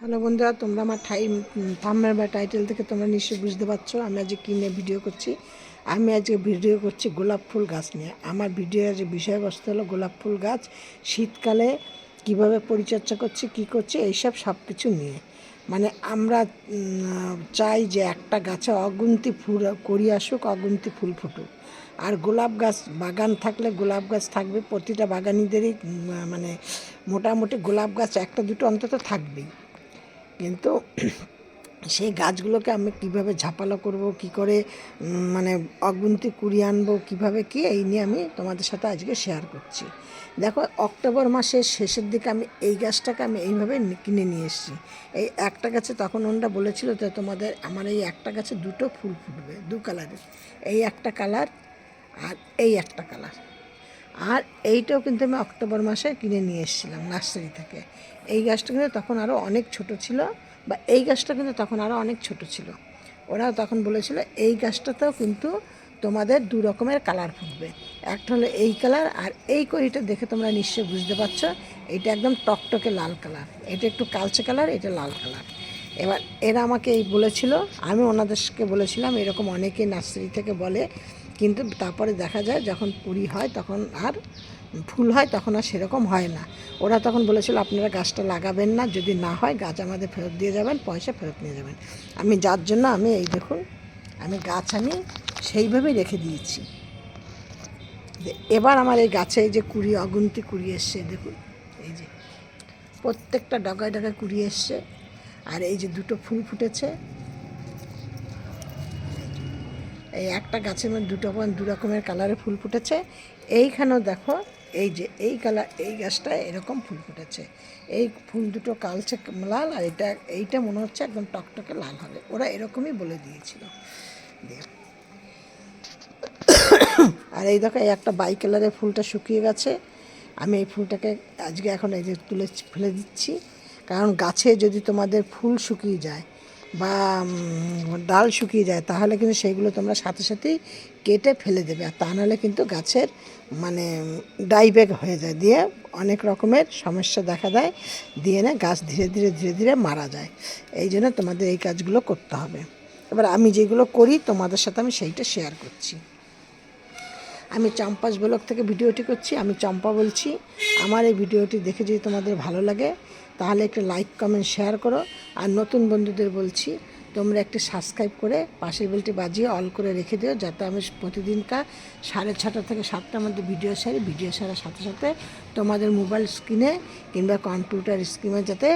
Hello বন্ধুরা, তোমরা আমার ঠাই থাম্বেল বা টাইটেল থেকে তোমরা নিশ্চয়ই বুঝতে পারছ, আমি আজকে কী নিয়ে ভিডিও করছি? আমি আজকে ভিডিও করছি গোলাপ ফুল গাছ নিয়ে। আমার ভিডিও যে বিষয়বস্তু হলো গোলাপ ফুল গাছ, শীতকালে কীভাবে পরিচর্যা করছি, কি করছি, এইসব সব কিছু নিয়ে। মানে আমরা চাই যে একটা গাছে অগুন্তি ফুল করি আসুক, অগুন্তি ফুল ফুটুক। আর গোলাপ গাছ বাগান থাকলে গোলাপ গাছ থাকবে, প্রতিটা বাগানিদেরই মানে মোটামুটি গোলাপ গাছ একটা দুটো অন্তত থাকবেই। কিন্তু সেই গাছগুলোকে আমি কীভাবে ঝাপালো করব, কি করে মানে অগুন্তি কুড়িয়ে আনব, কীভাবে কি, এই নিয়ে আমি তোমাদের সাথে আজকে শেয়ার করছি। দেখো, অক্টোবর মাসের শেষের দিকে আমি এই গাছটাকে আমি এইভাবে কিনে নিয়ে এসেছি। এই একটা গাছে তখন ওনরা বলেছিল যে তোমাদের, আমার এই একটা গাছে দুটো ফুল ফুটবে, দু কালারের এই একটা কালার আর এই একটা কালার আর এইটাও কিন্তু আমি অক্টোবর মাসে কিনে নিয়ে এসেছিলাম নার্সারি থেকে। এই গাছটা কিন্তু তখন আরও অনেক ছোট ছিল বা এই গাছটা কিন্তু তখন আরও অনেক ছোট ছিল। ওরাও তখন বলেছিল, এই গাছটাতেও কিন্তু তোমাদের দু রকমের কালার ফুটবে। একটা হলো এই কালার আর এই কড়িটা দেখে তোমরা নিশ্চয়ই বুঝতে পারছ, এটা একদম টকটকে লাল কালার। এটা একটু কালচে কালার, এটা লাল কালার। এবার এরা আমাকে এই বলেছিল, আমি ওনাদেরকে বলেছিলাম, এরকম অনেকে নার্সারি থেকে বলে কিন্তু তারপরে দেখা যায় যখন কুড়ি হয় তখন আর ফুল হয় তখন আর সেরকম হয় না। ওরা তখন বলেছিল, আপনারা গাছটা লাগাবেন না, যদি না হয় গাছ আমাদের ফেরত দিয়ে যাবেন, পয়সা ফেরত নিয়ে যাবেন। আমি যার জন্য আমি এই দেখুন, আমি গাছ আমি সেইভাবেই রেখে দিয়েছি। এবার আমার এই গাছে এই যে কুড়ি, অগুন্তি কুড়ি এসছে, দেখুন, এই যে প্রত্যেকটা ডগায় ডগায় কুড়ি এসছে, আর এই যে দুটো ফুল ফুটেছে এই একটা গাছের মধ্যে দুটো দু রকমের কালারে ফুল ফুটেছে। এইখানেও দেখো, এই যে এই কালার, এই গাছটায় এরকম ফুল ফুটেছে। এই ফুল দুটো কালচে লাল আর এটা, এইটা মনে হচ্ছে একদম টকটকে লাল হবে। ওরা এরকমই বলে দিয়েছিল। দিয়ে আর এই দেখো, এই একটা বাই কালারের ফুলটা শুকিয়ে গেছে। আমি এই ফুলটাকে আজকে এখন এই যে তুলে ফেলে দিচ্ছি। কারণ গাছে যদি তোমাদের ফুল শুকিয়ে যায় বা ডাল শুকিয়ে যায়, তাহলে কিন্তু সেইগুলো তোমরা সাথে সাথেই কেটে ফেলে দেবে। আর তা নাহলে কিন্তু গাছের মানে ডাইব্যাক হয়ে যায়। দিয়ে অনেক রকমের সমস্যা দেখা দেয়। দিয়ে না গাছ ধীরে ধীরে ধীরে ধীরে মারা যায়। এই জন্য তোমাদের এই কাজগুলো করতে হবে। এবার আমি যেগুলো করি, তোমাদের সাথে আমি সেইটা শেয়ার করছি। আমি চম্পাস ব্লগ থেকে ভিডিওটি করছি। আমি চম্পা বলছি। আমার এই ভিডিওটি দেখে যদি তোমাদের ভালো লাগে তাহলে একটু লাইক কমেন্ট শেয়ার করো। আর নতুন বন্ধুদের বলছি, তোমরা একটি সাবস্ক্রাইব করে পাশের বেলটি বাজিয়ে অল করে রেখে দিও, যাতে আমি প্রতিদিনকার সাড়ে ছটা থেকে সাতটার মধ্যে ভিডিও সারি ভিডিও সারার সাথে সাথে তোমাদের মোবাইল স্ক্রিনে কিংবা কম্পিউটার স্ক্রিনে যাতে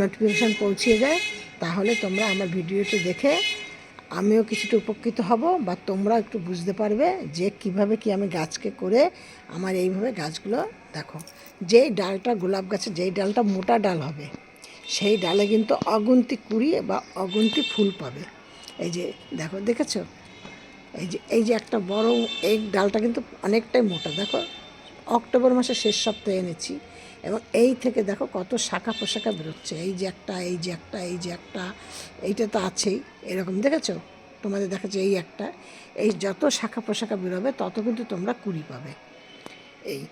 নোটিফিকেশান পৌঁছিয়ে যায়, তাহলে তোমরা আমার ভিডিওটি দেখে আমিও কিছুটা উপকৃত হব, বা তোমরা একটু বুঝতে পারবে যে কীভাবে কি আমি গাছকে করে আমার এইভাবে গাছগুলো দেখো। যেই ডালটা, গোলাপ গাছে যেই ডালটা মোটা ডাল হবে, সেই ডালে কিন্তু অগুন্তি কুড়ি বা অগুন্তি ফুল পাবে। এই যে দেখো, দেখেছ? এই যে এই যে একটা বড় এই ডালটা কিন্তু অনেকটাই মোটা, দেখো? অক্টোবর মাসের শেষ সপ্তাহে এনেছি। এবং এই থেকে দেখো কত শাখা পোশাখা বেরোচ্ছে। এই যে একটা, এই যে একটা, এই যে একটা, এইটা তো আছেই। এরকম দেখেছ? তোমাদের দেখাচ্ছে এই একটা। এই যত শাখা পোশাখা বেরোবে, তত কিন্তু তোমরা কুড়ি পাবে। এই।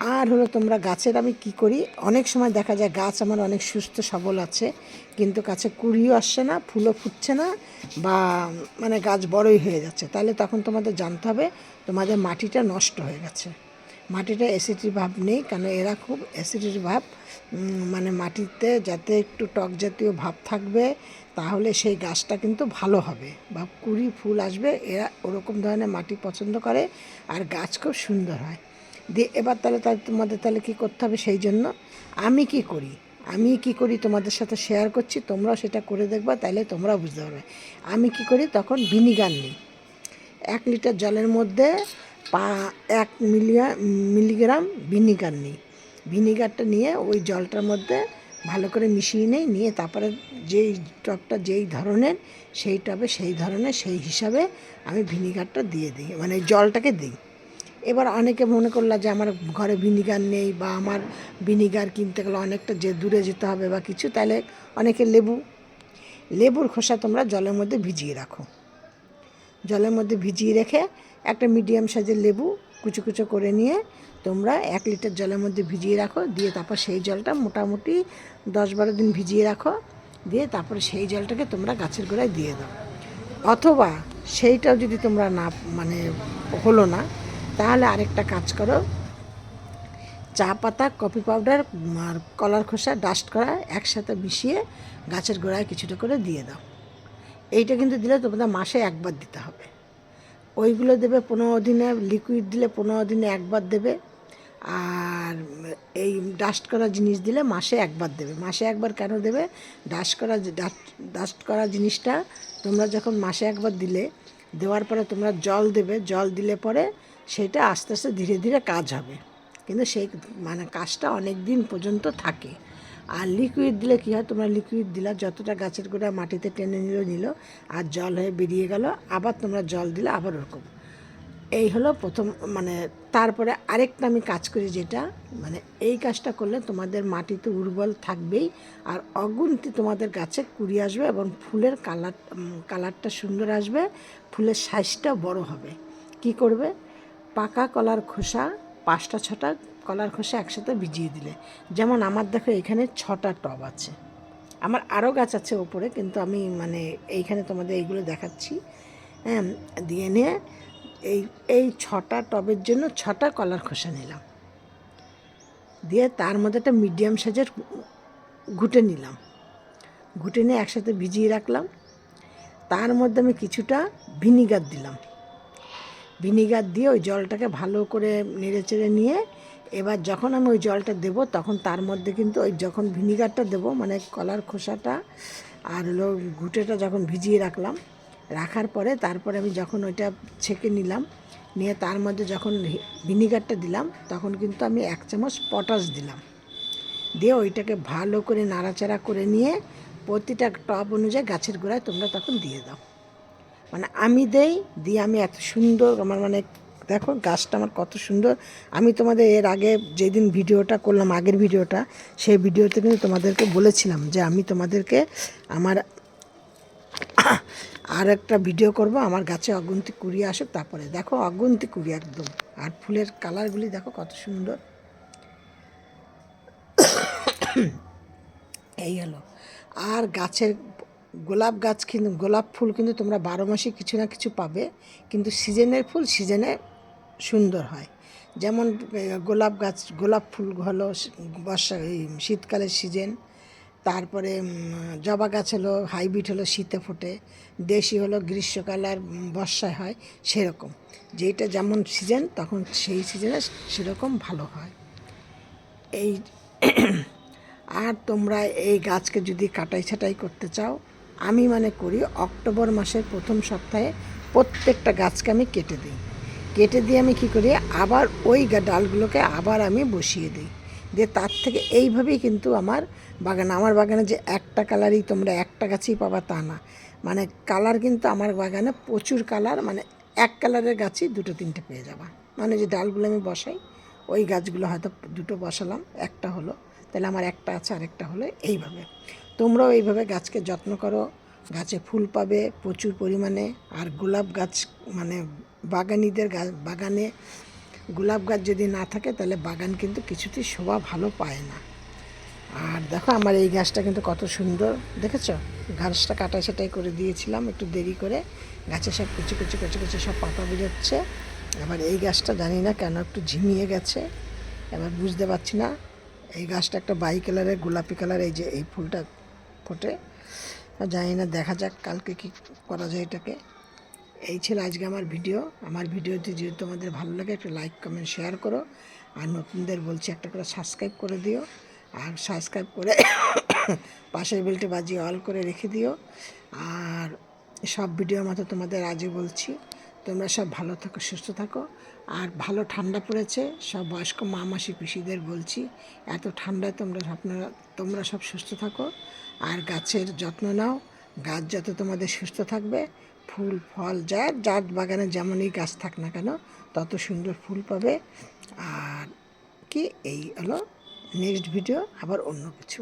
আর হলো তোমরা গাছের আমি কি করি? অনেক সময় দেখা যায় গাছ আমার অনেক সুস্থ, সবল আছে। কিন্তু গাছে কুড়িও আসছে না, ফুলও ফুটছে না বা মানে গাছ বড়ই হয়ে যাচ্ছে। তাহলে তখন তোমাদের জানতে হবে, তোমাদের মাটিটা নষ্ট হয়ে গেছে। মাটিটা অ্যাসিডিটি ভাব নেই কারণ এরা খুব অ্যাসিডিটি ভাব। মানে মাটিতে যাতে একটু টক জাতীয় ভাব থাকবে, তাহলে সেই গাছটা কিন্তু ভালো হবে। বা কুড়ি ফুল আসবে, এরা ওরকম ধরনের মাটি পছন্দ করে, আর গাছ খুব সুন্দর হয়। দিয়ে এবার তাহলে তোমাদের তাহলে কী করতে হবে সেই জন্য? আমি কি করি? আমি কি করি তোমাদের সাথে শেয়ার করছি, তোমরাও সেটা করে দেখবা তাহলে তোমরাও বুঝতে পারবে। আমি কি করি? তখন ভিনিগার নিই। এক লিটার জলের মধ্যে পা এক মিলিয়া, মিলিগ্রাম ভিনিগার নিই। ভিনিগারটা নিয়ে ওই জলটার মধ্যে ভালো করে মিশিয়ে নেই, নিয়ে তারপরে যেই টবটা যেই ধরনের, সেই টবে সেই ধরনের, সেই হিসাবে আমি ভিনিগারটা দিয়ে দিই মানে জলটাকে দিই। এবার অনেকে মনে করল যে আমার ঘরে ভিনিগার নেই বা আমার ভিনিগার কিনতে গেলে অনেকটা যে দূরে যেতে হবে বা কিছু, তাহলে অনেকে লেবু, লেবুর খোসা তোমরা জলের মধ্যে ভিজিয়ে রাখো। জলের মধ্যে ভিজিয়ে রেখে একটা মিডিয়াম সাইজের লেবু কুচো কুচো করে নিয়ে তোমরা এক লিটার জলের মধ্যে ভিজিয়ে রাখো, দিয়ে তারপর সেই জলটা মোটামুটি দশ বারো দিন ভিজিয়ে রাখো, দিয়ে তারপরে সেই জলটাকে তোমরা গাছের গোড়ায় দিয়ে দাও। অথবা সেইটাও যদি তোমরা না মানে হলো না, তাহলে আরেকটা কাজ করো। চা পাতা, কফি পাউডার, আর কলার খোসা, ডাস্ট করা একসাথে মিশিয়ে গাছের গোড়ায় কিছুটা করে দিয়ে দাও। এইটা কিন্তু দিলে তোমাদের মাসে একবার দিতে হবে। ওইগুলো দেবে পনেরো দিনে লিকুইড দিলে পনেরো দিনে একবার দেবে। আর এই ডাস্ট করা জিনিস দিলে মাসে একবার দেবে। মাসে একবার কেন দেবে? ডাস্ট করা ডাস্ট করা জিনিসটা তোমরা যখন মাসে একবার দিলে, দেওয়ার পরে তোমরা জল দেবে। জল দিলে পরে সেটা আস্তে আস্তে ধীরে ধীরে কাজ হবে। কিন্তু সেই মানে কাজটা অনেক দিন পর্যন্ত থাকে। আর লিকুইড দিলে কী হয়? তোমরা লিকুইড দিলা, যতটা গাছের গোড়া মাটিতে টেনে নিল নিল, আর জল হয়ে বেরিয়ে গেল, আবার তোমরা জল দিলে আবার ওরকম। এই হলো প্রথম মানে তারপরে আরেকটা আমি কাজ করি যেটা মানে এই কাজটা করলে তোমাদের মাটিতে উর্বর থাকবেই, আর অগুন্তি তোমাদের গাছে কুড়ি আসবে এবং ফুলের কালার কালারটা সুন্দর আসবে, ফুলের সাইজটা বড় হবে। কি করবে? পাকা কলার খোসা, পাঁচটা ছটা কলার খোসা একসাথে ভিজিয়ে দিলে। যেমন আমার দেখো এখানে ছটা টব আছে। আমার আরও গাছ আছে ওপরে, কিন্তু আমি মানে এইখানে তোমাদের এইগুলো দেখাচ্ছি। হ্যাঁ দিয়ে নিয়ে এই এই ছটা টবের জন্য ছটা কলার খোসা নিলাম। দিয়ে তার মধ্যে একটা মিডিয়াম সাইজের ঘুটে নিলাম। ঘুটে নিয়ে একসাথে ভিজিয়ে রাখলাম। তার মধ্যে আমি কিছুটা ভিনিগার দিলাম। ভিনিগার দিয়ে ওই জলটাকে ভালো করে নেড়ে চেড়ে নিয়ে এবার যখন আমি ওই জলটা দেব, তখন তার মধ্যে কিন্তু ওই যখন ভিনিগারটা দেব মানে কলার খোসাটা আর হলো ঘুটেটা যখন ভিজিয়ে রাখলাম, রাখার পরে তারপরে আমি যখন ওইটা ছেঁকে নিলাম, নিয়ে তার মধ্যে যখন ভিনিগারটা দিলাম, তখন কিন্তু আমি এক চামচ পটাশ দিলাম। দিয়ে ওইটাকে ভালো করে নাড়াচাড়া করে নিয়ে প্রতিটা টব অনুযায়ী গাছের গোড়ায় তোমরা তখন দিয়ে দাও। মানে আমি দেই, দিয়ে আমি এত সুন্দর আমার মানে দেখো, গাছটা আমার কত সুন্দর। আমি তোমাদের এর আগে যেদিন ভিডিওটা করলাম, আগের ভিডিওটা, সেই ভিডিওতে কিন্তু তোমাদেরকে বলেছিলাম যে আমি তোমাদেরকে আমার আর একটা ভিডিও করব, আমার গাছে অগুন্তি কুড়ি আসুক তারপরে। দেখো অগুন্তি কুড়ি একদম। আর ফুলের কালারগুলি দেখো কত সুন্দর। এই হলো। আর গাছের গোলাপ গাছ কিন্তু, গোলাপ ফুল কিন্তু তোমরা বারো মাসে কিছু না কিছু পাবে। কিন্তু সিজনের ফুল, সিজনে সুন্দর হয়। যেমন গোলাপ গাছ, গোলাপ ফুল হলো বর্ষা শীতকালের সিজন তারপরে জবা গাছ হলো, হাইব্রিড হলো, শীতে ফোটে, দেশি হলো, গ্রীষ্মকাল আর বর্ষায় হয়, সেরকম। যেটা যেমন সিজন তখন সেই সিজনে সেরকম ভালো হয়। এই আর তোমরা এই গাছকে যদি কাটাই ছাটাই করতে চাও, আমি মানে করি অক্টোবর মাসের প্রথম সপ্তাহে প্রত্যেকটা গাছকে আমি কেটে দিই। কেটে দিয়ে আমি কি করি? আবার ওই ডালগুলোকে আবার আমি বসিয়ে দিই। দিয়ে তার থেকে এইভাবেই কিন্তু আমার বাগান, আমার বাগানে যে একটা কালারই তোমরা একটা গাছেই পাবা তা না। মানে কালার কিন্তু আমার বাগানে প্রচুর কালার মানে এক কালারের গাছই দুটো, তিনটে পেয়ে যাবা। মানে যে ডালগুলো আমি বসাই, ওই গাছগুলো হয়তো দুটো বসালাম, একটা হলো। তাহলে আমার একটা আছে, আরেকটা হলো এইভাবে। তোমরাও এইভাবে গাছকে যত্ন করো। গাছে ফুল পাবে প্রচুর পরিমাণে। আর গোলাপ গাছ মানে বাগানিদের বাগানে গোলাপ গাছ যদি না থাকে তাহলে বাগান কিন্তু কিছুতেই শোভা ভালো পায় না। আর দেখো আমার এই গাছটা কিন্তু কত সুন্দর, দেখেছ? ঘাসটা কাটাই ছাটাই করে দিয়েছিলাম, একটু দেরি করে। গাছে সব কুচি কুচি কুচি কুচি সব পাতা বেরোচ্ছে। এবার এই গাছটা জানি না কেন একটু ঝিমিয়ে গেছে, এবার বুঝতে পারছি না। এই গাছটা একটা বাই কালারের, গোলাপি কালার, এই যে এই ফুলটা ফোটে। জানি না, দেখা যাক কালকে কি করা যায় এটাকে। এই ছিল আজকে আমার ভিডিও। আমার ভিডিওটি যদি তোমাদের ভালো লাগে, একটা লাইক কমেন্ট শেয়ার করো। আর নতুনদের বলছি একটা করে সাবস্ক্রাইব করে দিও। আর সাবস্ক্রাইব করে পাশের বেলটে বাজিয়ে অল করে রেখে দিও। আর সব ভিডিওর মতো তোমাদের আজও বলছি, তোমরা সব ভালো থাকো, সুস্থ থাকো। আর ভালো ঠান্ডা পড়েছে, সব বয়স্ক মা, মাসি, পিসিদের বলছি, এত ঠান্ডায় তোমরা আপনারা তোমরা সব সুস্থ থাকো। আর গাছের যত্ন নাও, গাছ যত তোমাদের সুস্থ থাকবে ফুল, ফল যা যার বাগানে যেমনই গাছ থাক না কেন, তত সুন্দর ফুল পাবে। আর কি, এই হলো নেক্সট ভিডিও আবার অন্য কিছু।